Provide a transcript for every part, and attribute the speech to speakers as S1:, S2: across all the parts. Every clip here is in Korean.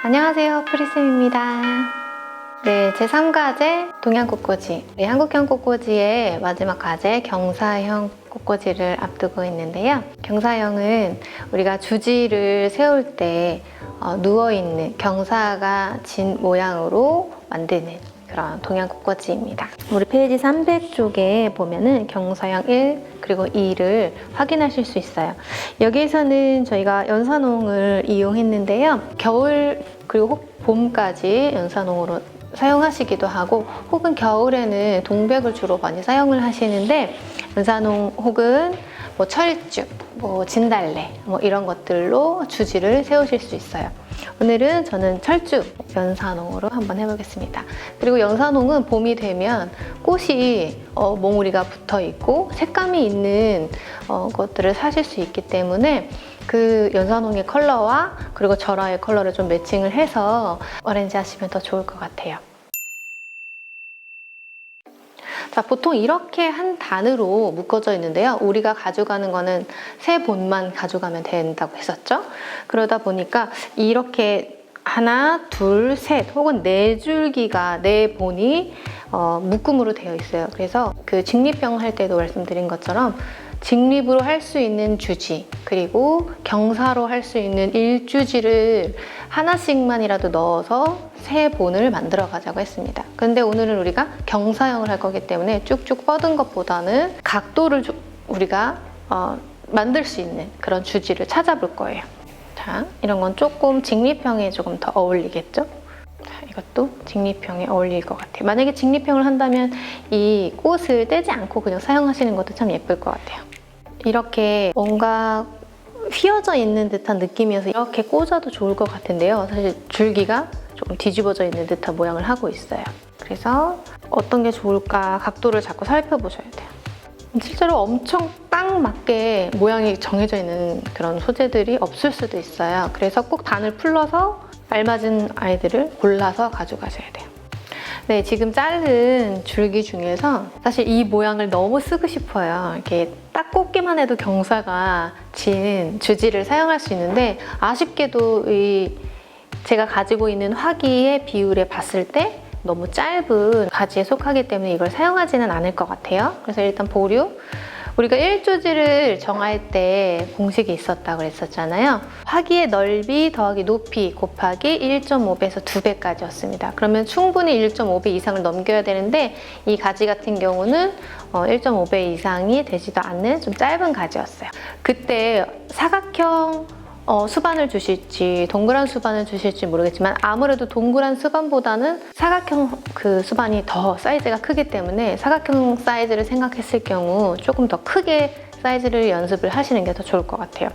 S1: 안녕하세요. 프리쌤입니다. 네, 제3과제 동양꽃꽂이. 네, 한국형 꽃꽂이의 마지막 과제 경사형 꽃꽂이를 앞두고 있는데요. 경사형은 우리가 주지를 세울 때 어, 누워있는 경사가 진 모양으로 만드는 그런 동양 꽃꽂이입니다. 우리 페이지 300쪽에 보면은 경사형 1 그리고 2를 확인하실 수 있어요. 여기에서는 저희가 연산홍을 이용했는데요. 겨울 그리고 혹 봄까지 연산홍으로 사용하시기도 하고 혹은 겨울에는 동백을 주로 많이 사용을 하시는데 연산홍 혹은 뭐 철쭉, 뭐 진달래 뭐 이런 것들로 주지를 세우실 수 있어요. 오늘은 저는 철쭉 연산홍으로 한번 해보겠습니다. 그리고 연산홍은 봄이 되면 꽃이 어, 몽우리가 붙어 있고 색감이 있는 어, 것들을 사실 수 있기 때문에 그 연산홍의 컬러와 그리고 절화의 컬러를 좀 매칭을 해서 어렌지 하시면 더 좋을 것 같아요. 자, 보통 이렇게 한 단으로 묶어져 있는데요. 우리가 가져가는 거는 세 본만 가져가면 된다고 했었죠. 그러다 보니까 이렇게 하나, 둘, 셋 혹은 네 줄기가 네 본이 어, 묶음으로 되어 있어요. 그래서 그 직립병 할 때도 말씀드린 것처럼 직립으로 할 수 있는 주지 그리고 경사로 할 수 있는 일주지를 하나씩만이라도 넣어서 세 본을 만들어 가자고 했습니다. 근데 오늘은 우리가 경사형을 할 거기 때문에 쭉쭉 뻗은 것보다는 각도를 좀 우리가 어, 만들 수 있는 그런 주지를 찾아볼 거예요. 자, 이런 건 조금 직립형에 조금 더 어울리겠죠? 자, 이것도 직립형에 어울릴 것 같아요. 만약에 직립형을 한다면 이 꽃을 떼지 않고 그냥 사용하시는 것도 참 예쁠 것 같아요. 이렇게 뭔가 휘어져 있는 듯한 느낌이어서 이렇게 꽂아도 좋을 것 같은데요. 사실 줄기가 조금 뒤집어져 있는 듯한 모양을 하고 있어요. 그래서 어떤 게 좋을까 각도를 자꾸 살펴보셔야 돼요. 실제로 엄청 딱 맞게 모양이 정해져 있는 그런 소재들이 없을 수도 있어요. 그래서 꼭 단을 풀러서 알맞은 아이들을 골라서 가져가셔야 돼요. 네, 지금 자른 줄기 중에서 사실 이 모양을 너무 쓰고 싶어요. 이렇게 딱 꽂기만 해도 경사가 진 주지를 사용할 수 있는데 아쉽게도 이 제가 가지고 있는 화기의 비율에 봤을 때 너무 짧은 가지에 속하기 때문에 이걸 사용하지는 않을 것 같아요. 그래서 일단 보류. 우리가 1조지를 정할 때 공식이 있었다고 그랬었잖아요. 화기의 넓이 더하기 높이 곱하기 1.5배에서 2배까지였습니다. 그러면 충분히 1.5배 이상을 넘겨야 되는데 이 가지 같은 경우는 1.5배 이상이 되지도 않는 좀 짧은 가지였어요. 그때 사각형 어, 수반을 주실지 동그란 수반을 주실지 모르겠지만 아무래도 동그란 수반보다는 사각형 그 수반이 더 사이즈가 크기 때문에 사각형 사이즈를 생각했을 경우 조금 더 크게 사이즈를 연습을 하시는 게 더 좋을 것 같아요.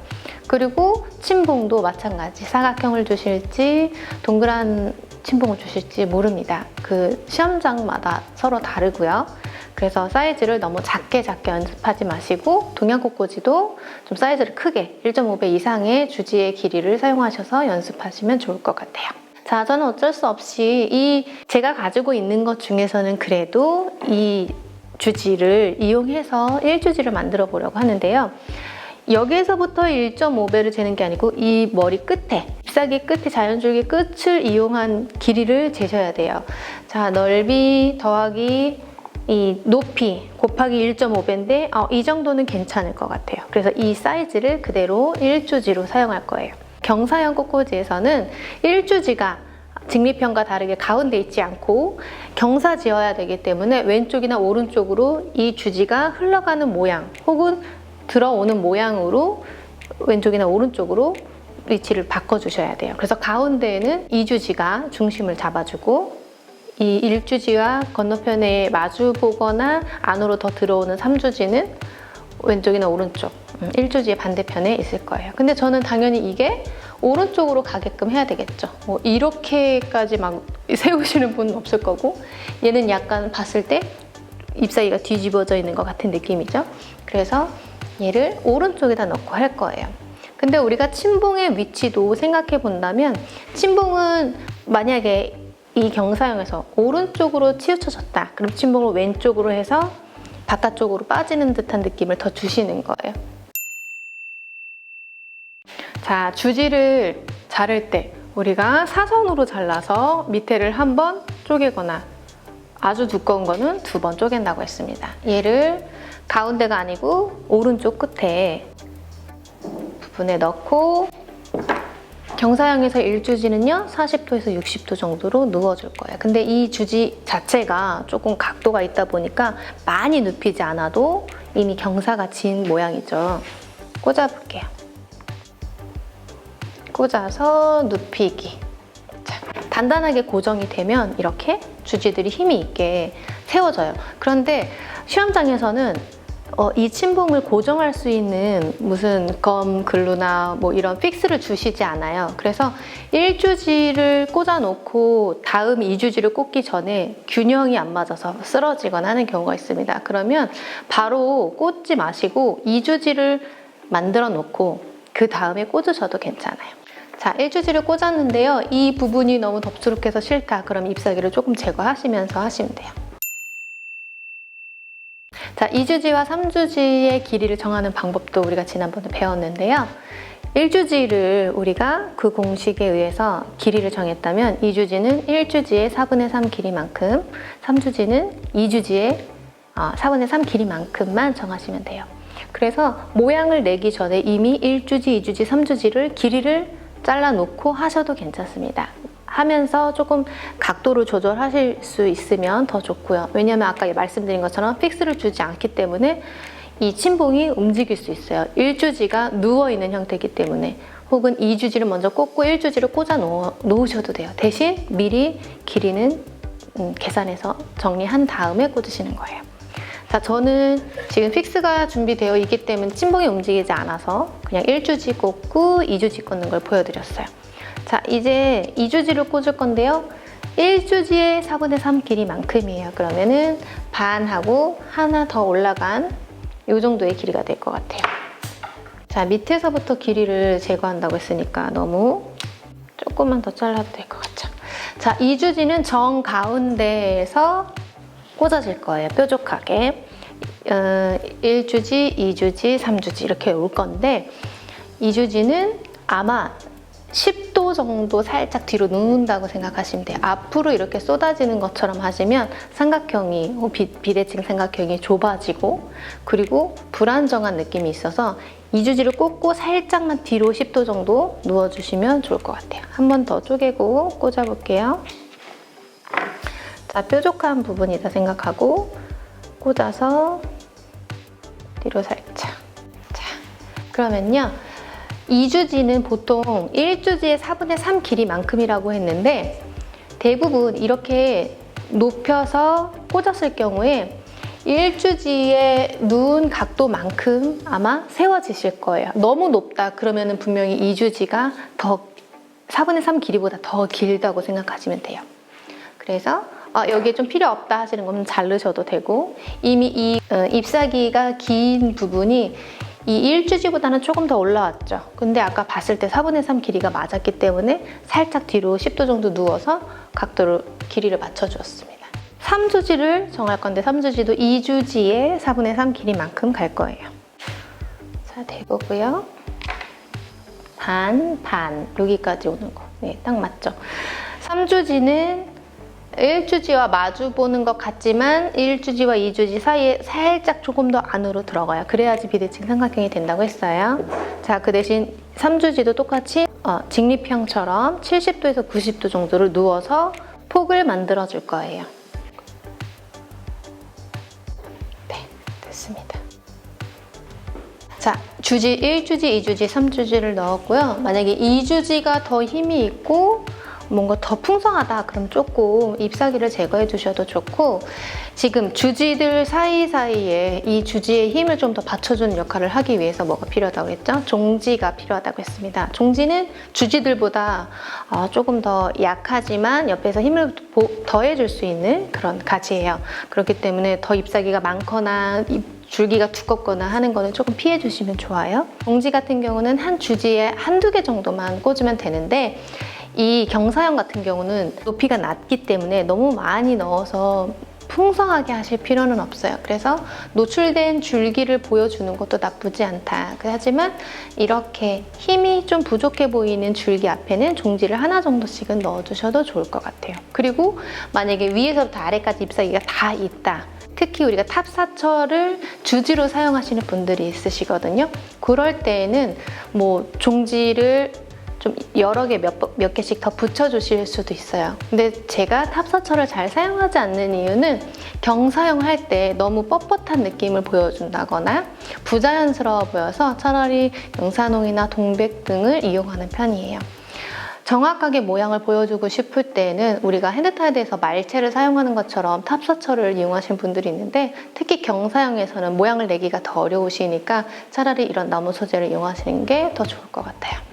S1: 그리고 침봉도 마찬가지 사각형을 주실지 동그란 침봉을 주실지 모릅니다. 그 시험장마다 서로 다르고요. 그래서 사이즈를 너무 작게 작게 연습하지 마시고 동양꽃꽂이도 좀 사이즈를 크게 1.5배 이상의 주지의 길이를 사용하셔서 연습하시면 좋을 것 같아요. 자, 저는 어쩔 수 없이 이 제가 가지고 있는 것 중에서는 그래도 이 주지를 이용해서 1주지를 만들어 보려고 하는데요. 여기에서부터 1.5배를 재는 게 아니고 이 머리 끝에 잎사귀 끝에 자연줄기 끝을 이용한 길이를 재셔야 돼요. 자, 넓이 더하기 이 높이 곱하기 1.5배인데 어, 이 정도는 괜찮을 것 같아요. 그래서 이 사이즈를 그대로 1주지로 사용할 거예요. 경사형 꽃꽂이에서는 1주지가 직립형과 다르게 가운데 있지 않고 경사 지어야 되기 때문에 왼쪽이나 오른쪽으로 이 주지가 흘러가는 모양 혹은 들어오는 모양으로 왼쪽이나 오른쪽으로 위치를 바꿔주셔야 돼요. 그래서 가운데에는 이 주지가 중심을 잡아주고 이 1주지와 건너편에 마주 보거나 안으로 더 들어오는 3주지는 왼쪽이나 오른쪽 1주지의 반대편에 있을 거예요. 근데 저는 당연히 이게 오른쪽으로 가게끔 해야 되겠죠. 뭐 이렇게까지 막 세우시는 분은 없을 거고 얘는 약간 봤을 때 잎사귀가 뒤집어져 있는 것 같은 느낌이죠. 그래서 얘를 오른쪽에다 넣고 할 거예요. 근데 우리가 침봉의 위치도 생각해 본다면 침봉은 만약에 이 경사형에서 오른쪽으로 치우쳐졌다. 그럼 침봉을 왼쪽으로 해서 바깥쪽으로 빠지는 듯한 느낌을 더 주시는 거예요. 자, 주지를 자를 때 우리가 사선으로 잘라서 밑에를 한 번 쪼개거나 아주 두꺼운 거는 두 번 쪼갠다고 했습니다. 얘를 가운데가 아니고 오른쪽 끝에 부분에 넣고 경사형에서 1주지는요 40도에서 60도 정도로 누워줄 거예요. 근데 이 주지 자체가 조금 각도가 있다 보니까 많이 눕히지 않아도 이미 경사가 진 모양이죠. 꽂아볼게요. 꽂아서 눕히기. 자, 단단하게 고정이 되면 이렇게 주지들이 힘이 있게 세워져요. 그런데 시험장에서는 어, 이 침봉을 고정할 수 있는 무슨 검, 글루나 뭐 이런 픽스를 주시지 않아요. 그래서 1주지를 꽂아놓고 다음 2주지를 꽂기 전에 균형이 안 맞아서 쓰러지거나 하는 경우가 있습니다. 그러면 바로 꽂지 마시고 2주지를 만들어 놓고 그 다음에 꽂으셔도 괜찮아요. 자, 1주지를 꽂았는데요. 이 부분이 너무 덥수룩해서 싫다. 그럼 잎사귀를 조금 제거하시면서 하시면 돼요. 자, 2주지와 3주지의 길이를 정하는 방법도 우리가 지난번에 배웠는데요. 1주지를 우리가 그 공식에 의해서 길이를 정했다면 2주지는 1주지의 4분의 3 길이만큼, 3주지는 2주지의 4분의 3 길이만큼만 정하시면 돼요. 그래서 모양을 내기 전에 이미 1주지, 2주지, 3주지를 길이를 잘라 놓고 하셔도 괜찮습니다. 하면서 조금 각도를 조절하실 수 있으면 더 좋고요. 왜냐하면 아까 말씀드린 것처럼 픽스를 주지 않기 때문에 이 침봉이 움직일 수 있어요. 1주지가 누워있는 형태이기 때문에 혹은 2주지를 먼저 꽂고 1주지를 꽂아 놓으셔도 돼요. 대신 미리 길이는 음, 계산해서 정리한 다음에 꽂으시는 거예요. 자, 저는 지금 픽스가 준비되어 있기 때문에 침봉이 움직이지 않아서 그냥 1주지 꽂고 2주지 꽂는 걸 보여드렸어요. 자, 이제 2주지를 꽂을 건데요. 1주지의 4분의 3 길이만큼이에요. 그러면은 반하고 하나 더 올라간 이 정도의 길이가 될 것 같아요. 자, 밑에서부터 길이를 제거한다고 했으니까 너무 조금만 더 잘라도 될 것 같죠. 자, 2주지는 정 가운데에서 꽂아질 거예요. 뾰족하게. 어, 1주지, 2주지, 3주지 이렇게 올 건데 2주지는 아마 10 도 정도 살짝 뒤로 누운다고 생각하시면 돼요. 앞으로 이렇게 쏟아지는 것처럼 하시면 삼각형이, 어, 비, 비대칭 삼각형이 좁아지고 그리고 불안정한 느낌이 있어서 이주지를 꽂고 살짝만 뒤로 10도 정도 누워주시면 좋을 것 같아요. 한 번 더 쪼개고 꽂아볼게요. 자, 뾰족한 부분이다 생각하고 꽂아서 뒤로 살짝. 자, 그러면요. 2주지는 보통 1주지의 4분의 3 길이만큼이라고 했는데 대부분 이렇게 높여서 꽂았을 경우에 1주지의 누운 각도만큼 아마 세워지실 거예요. 너무 높다 그러면 분명히 2주지가 더 4분의 3 길이보다 더 길다고 생각하시면 돼요. 그래서 어, 여기에 좀 필요 없다 하시는 거면 자르셔도 되고 이미 이 어, 잎사귀가 긴 부분이 이 1주지보다는 조금 더 올라왔죠. 근데 아까 봤을 때 4분의 3 길이가 맞았기 때문에 살짝 뒤로 10도 정도 누워서 각도를 길이를 맞춰주었습니다. 3주지를 정할 건데 3주지도 2주지의 4분의 3 길이만큼 갈 거예요. 자, 대보고요. 반, 반 여기까지 오는 거. 네, 딱 맞죠. 3주지는 1주지와 마주 보는 것 같지만 1주지와 2주지 사이에 살짝 조금 더 안으로 들어가요. 그래야지 비대칭 삼각형이 된다고 했어요. 자, 그 대신 3주지도 똑같이 어, 직립형처럼 70도에서 90도 정도를 누워서 폭을 만들어 줄 거예요. 네, 됐습니다. 자, 주지 1주지, 2주지, 3주지를 넣었고요. 만약에 2주지가 더 힘이 있고 뭔가 더 풍성하다 그럼 조금 잎사귀를 제거해 주셔도 좋고 지금 주지들 사이사이에 이 주지의 힘을 좀 더 받쳐주는 역할을 하기 위해서 뭐가 필요하다고 했죠? 종지가 필요하다고 했습니다. 종지는 주지들보다 어, 조금 더 약하지만 옆에서 힘을 더해줄 수 있는 그런 가지예요. 그렇기 때문에 더 잎사귀가 많거나 줄기가 두껍거나 하는 거는 조금 피해 주시면 좋아요. 종지 같은 경우는 한 주지에 한두 개 정도만 꽂으면 되는데 이 경사형 같은 경우는 높이가 낮기 때문에 너무 많이 넣어서 풍성하게 하실 필요는 없어요. 그래서 노출된 줄기를 보여주는 것도 나쁘지 않다. 하지만 이렇게 힘이 좀 부족해 보이는 줄기 앞에는 종지를 하나 정도씩은 넣어주셔도 좋을 것 같아요. 그리고 만약에 위에서부터 아래까지 잎사귀가 다 있다. 특히 우리가 탑사철을 주지로 사용하시는 분들이 있으시거든요. 그럴 때에는 뭐 종지를 좀 여러 개 몇 몇 개씩 더 붙여주실 수도 있어요. 근데 제가 탑사철을 잘 사용하지 않는 이유는 경사용할 때 너무 뻣뻣한 느낌을 보여준다거나 부자연스러워 보여서 차라리 영산홍이나 동백 등을 이용하는 편이에요. 정확하게 모양을 보여주고 싶을 때는 우리가 핸드타이드에서 말체를 사용하는 것처럼 탑사철을 이용하시는 분들이 있는데 특히 경사형에서는 모양을 내기가 더 어려우시니까 차라리 이런 나무 소재를 이용하시는 게 더 좋을 것 같아요.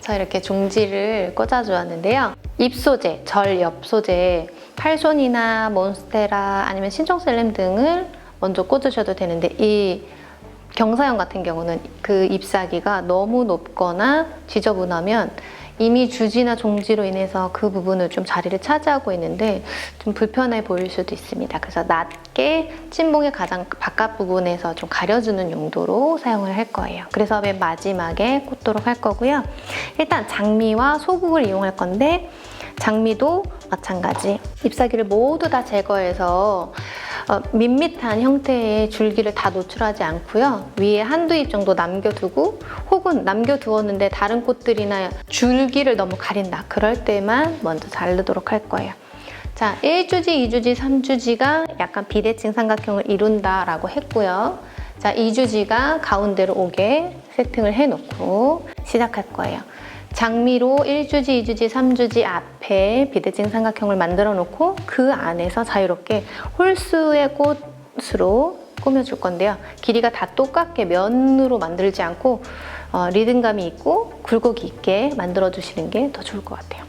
S1: 자 이렇게 종지를 꽂아주었는데요. 잎 소재, 절 옆 소재, 팔손이나 몬스테라 아니면 신종셀렘 등을 먼저 꽂으셔도 되는데 이 경사형 같은 경우는 그 잎사귀가 너무 높거나 지저분하면 이미 주지나 종지로 인해서 그 부분을 좀 자리를 차지하고 있는데 좀 불편해 보일 수도 있습니다. 그래서 낮게 찐봉의 가장 바깥 부분에서 좀 가려주는 용도로 사용을 할 거예요. 그래서 맨 마지막에 꽂도록 할 거고요. 일단 장미와 소국을 이용할 건데 장미도 마찬가지 잎사귀를 모두 다 제거해서 어, 밋밋한 형태의 줄기를 다 노출하지 않고요. 위에 한두 잎 정도 남겨두고 혹은 남겨두었는데 다른 꽃들이나 줄기를 너무 가린다. 그럴 때만 먼저 자르도록 할 거예요. 자, 1주지, 2주지, 3주지가 약간 비대칭 삼각형을 이룬다라고 했고요. 자, 2주지가 가운데로 오게 세팅을 해놓고 시작할 거예요. 장미로 1주지, 2주지, 3주지 앞에 비대칭 삼각형을 만들어 놓고 그 안에서 자유롭게 홀수의 꽃으로 꾸며줄 건데요. 길이가 다 똑같게 면으로 만들지 않고 어, 리듬감이 있고 굴곡이 있게 만들어 주시는 게 더 좋을 것 같아요.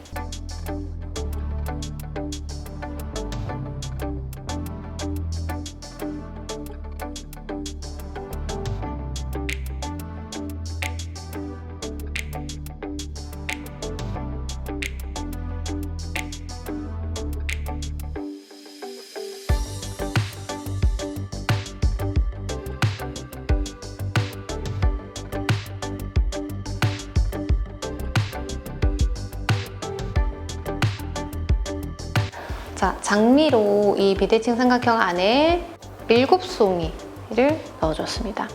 S1: 자, 장미로 이 비대칭 삼각형 안에 일곱 송이를 넣어줬습니다.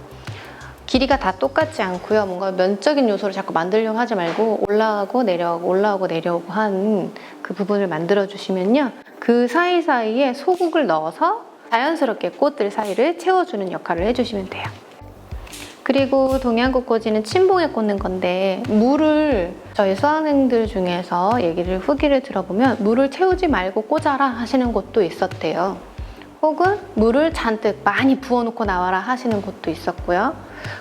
S1: 길이가 다 똑같지 않고요. 뭔가 면적인 요소를 자꾸 만들려고 하지 말고 올라가고 내려가고 올라오고 내려오고 한 그 부분을 만들어 주시면요. 그 사이사이에 소국을 넣어서 자연스럽게 꽃들 사이를 채워주는 역할을 해주시면 돼요. 그리고 동양꽃꽂이는 침봉에 꽂는 건데 물을 저희 수학생들 중에서 얘기를 후기를 들어보면 물을 채우지 말고 꽂아라 하시는 곳도 있었대요. 혹은 물을 잔뜩 많이 부어놓고 나와라 하시는 곳도 있었고요.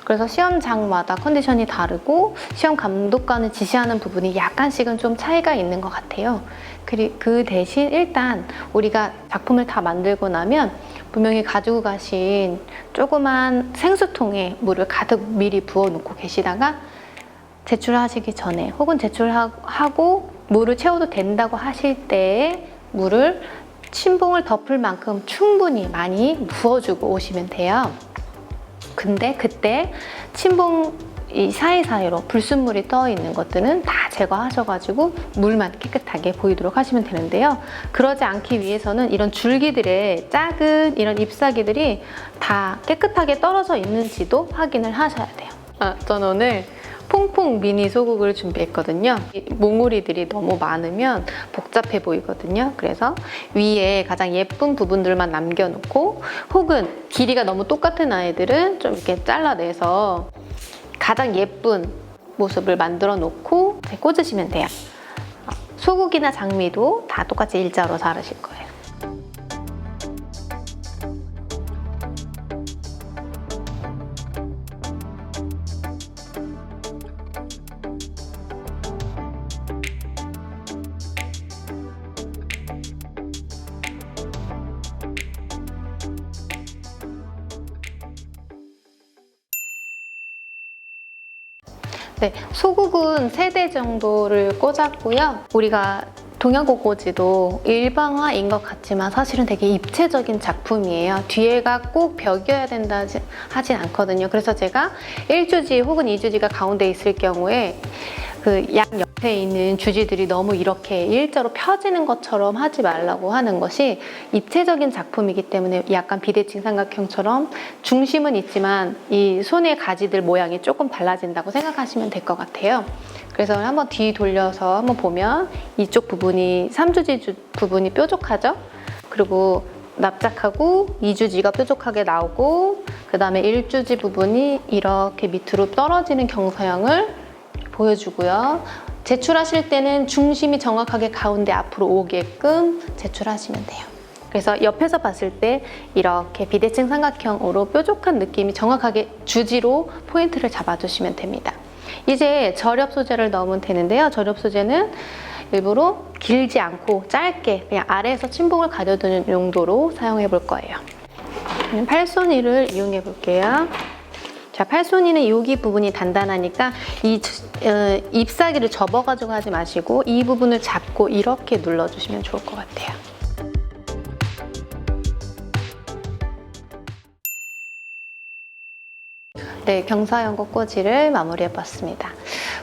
S1: 그래서 시험장마다 컨디션이 다르고 시험 감독관을 지시하는 부분이 약간씩은 좀 차이가 있는 것 같아요. 그 대신 일단 우리가 작품을 다 만들고 나면 분명히 가지고 가신 조그만 생수통에 물을 가득 미리 부어 놓고 계시다가 제출하시기 전에 혹은 제출하고 물을 채워도 된다고 하실 때에 물을 침봉을 덮을 만큼 충분히 많이 부어주고 오시면 돼요. 근데 그때 침봉 이 사이사이로 불순물이 떠 있는 것들은 다 제거하셔가지고 물만 깨끗하게 보이도록 하시면 되는데요. 그러지 않기 위해서는 이런 줄기들의 작은 이런 잎사귀들이 다 깨끗하게 떨어져 있는지도 확인을 하셔야 돼요. 아, 전 오늘 퐁퐁 미니 소국을 준비했거든요. 몽우리들이 너무 많으면 복잡해 보이거든요. 그래서 위에 가장 예쁜 부분들만 남겨놓고 혹은 길이가 너무 똑같은 아이들은 좀 이렇게 잘라내서 가장 예쁜 모습을 만들어 놓고 꽂으시면 돼요. 소고기나 장미도 다 똑같이 일자로 자르실 거예요. 네, 소국은 세 대 정도를 꽂았고요. 우리가 동양꽃꽂이도 일방화인 것 같지만 사실은 되게 입체적인 작품이에요. 뒤에가 꼭 벽이어야 된다 하진 않거든요. 그래서 제가 1주지 혹은 2주지가 가운데 있을 경우에 그 양 옆에 있는 주지들이 너무 이렇게 일자로 펴지는 것처럼 하지 말라고 하는 것이 입체적인 작품이기 때문에 약간 비대칭 삼각형처럼 중심은 있지만 이 손의 가지들 모양이 조금 달라진다고 생각하시면 될 것 같아요. 그래서 한번 뒤 돌려서 한번 보면 이쪽 부분이 3주지 부분이 뾰족하죠? 그리고 납작하고 2주지가 뾰족하게 나오고 그 다음에 1주지 부분이 이렇게 밑으로 떨어지는 경사형을 보여주고요. 제출하실 때는 중심이 정확하게 가운데 앞으로 오게끔 제출하시면 돼요. 그래서 옆에서 봤을 때 이렇게 비대칭 삼각형으로 뾰족한 느낌이 정확하게 주지로 포인트를 잡아주시면 됩니다. 이제 절엽 소재를 넣으면 되는데요. 절엽 소재는 일부러 길지 않고 짧게 그냥 아래에서 침복을 가려두는 용도로 사용해 볼 거예요. 팔손이를 이용해 볼게요. 자, 팔손이는 여기 부분이 단단하니까 이 어, 잎사귀를 접어가지고 하지 마시고 이 부분을 잡고 이렇게 눌러주시면 좋을 것 같아요. 네, 경사형 꽃꽂이를 마무리해봤습니다.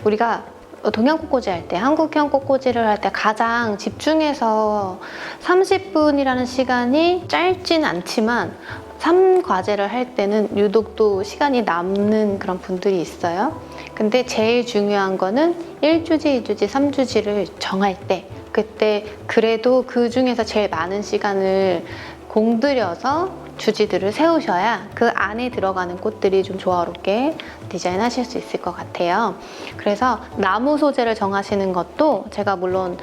S1: 우리가 동양 꽃꽂이 할 때, 한국형 꽃꽂이를 할 때 가장 집중해서 30분이라는 시간이 짧진 않지만 3과제를 할 때는 유독 또 시간이 남는 그런 분들이 있어요. 근데 제일 중요한 거는 1주지, 2주지, 3주지를 정할 때 그때 그래도 그 중에서 제일 많은 시간을 공들여서 주지들을 세우셔야 그 안에 들어가는 꽃들이 좀 조화롭게 디자인하실 수 있을 것 같아요. 그래서 나무 소재를 정하시는 것도 제가 물론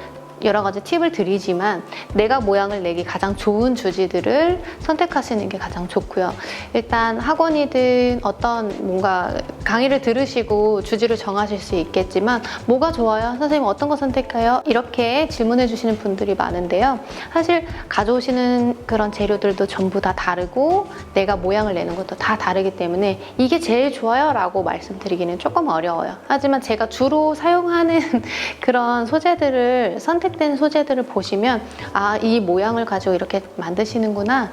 S1: 여러 가지 팁을 드리지만 내가 모양을 내기 가장 좋은 주지들을 선택하시는 게 가장 좋고요. 일단 학원이든 어떤 뭔가 강의를 들으시고 주지를 정하실 수 있겠지만 뭐가 좋아요? 선생님 어떤 거 선택해요? 이렇게 질문해 주시는 분들이 많은데요. 사실 가져오시는 그런 재료들도 전부 다 다르고 내가 모양을 내는 것도 다 다르기 때문에 이게 제일 좋아요 라고 말씀드리기는 조금 어려워요. 하지만 제가 주로 사용하는 그런 소재들을 선택 된 소재들을 보시면 아, 이 모양을 가지고 이렇게 만드시는구나.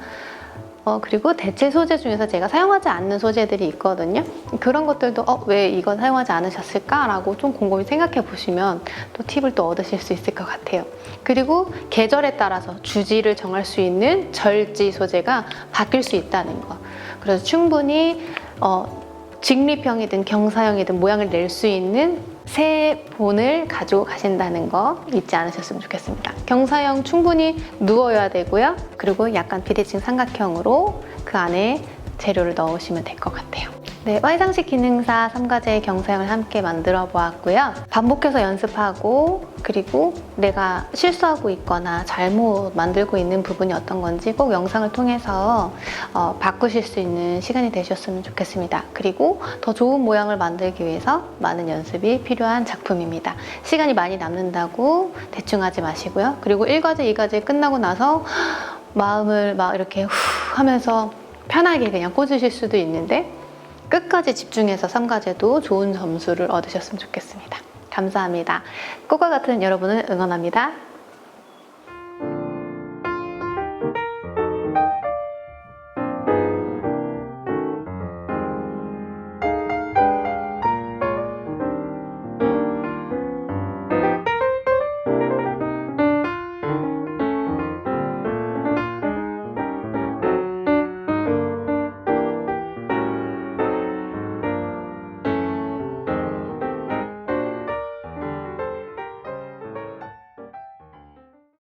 S1: 어, 그리고 대체 소재 중에서 제가 사용하지 않는 소재들이 있거든요. 그런 것들도 어, 왜 이건 사용하지 않으셨을까라고 좀 곰곰이 생각해 보시면 또 팁을 또 얻으실 수 있을 것 같아요. 그리고 계절에 따라서 주지를 정할 수 있는 절지 소재가 바뀔 수 있다는 거. 그래서 충분히 어, 직립형이든 경사형이든 모양을 낼 수 있는 새 본을 가지고 가신다는 거 잊지 않으셨으면 좋겠습니다. 경사형 충분히 누워야 되고요. 그리고 약간 비대칭 삼각형으로 그 안에 재료를 넣으시면 될 것 같아요. 네, 화장식 기능사 3과제의 경사형을 함께 만들어 보았고요. 반복해서 연습하고 그리고 내가 실수하고 있거나 잘못 만들고 있는 부분이 어떤 건지 꼭 영상을 통해서 어, 바꾸실 수 있는 시간이 되셨으면 좋겠습니다. 그리고 더 좋은 모양을 만들기 위해서 많은 연습이 필요한 작품입니다. 시간이 많이 남는다고 대충 하지 마시고요. 그리고 1과제, 2과제 끝나고 나서 마음을 막 이렇게 후 하면서 편하게 그냥 꽂으실 수도 있는데 끝까지 집중해서 3과제도 좋은 점수를 얻으셨으면 좋겠습니다. 감사합니다. 꽃과 같은 여러분을 응원합니다.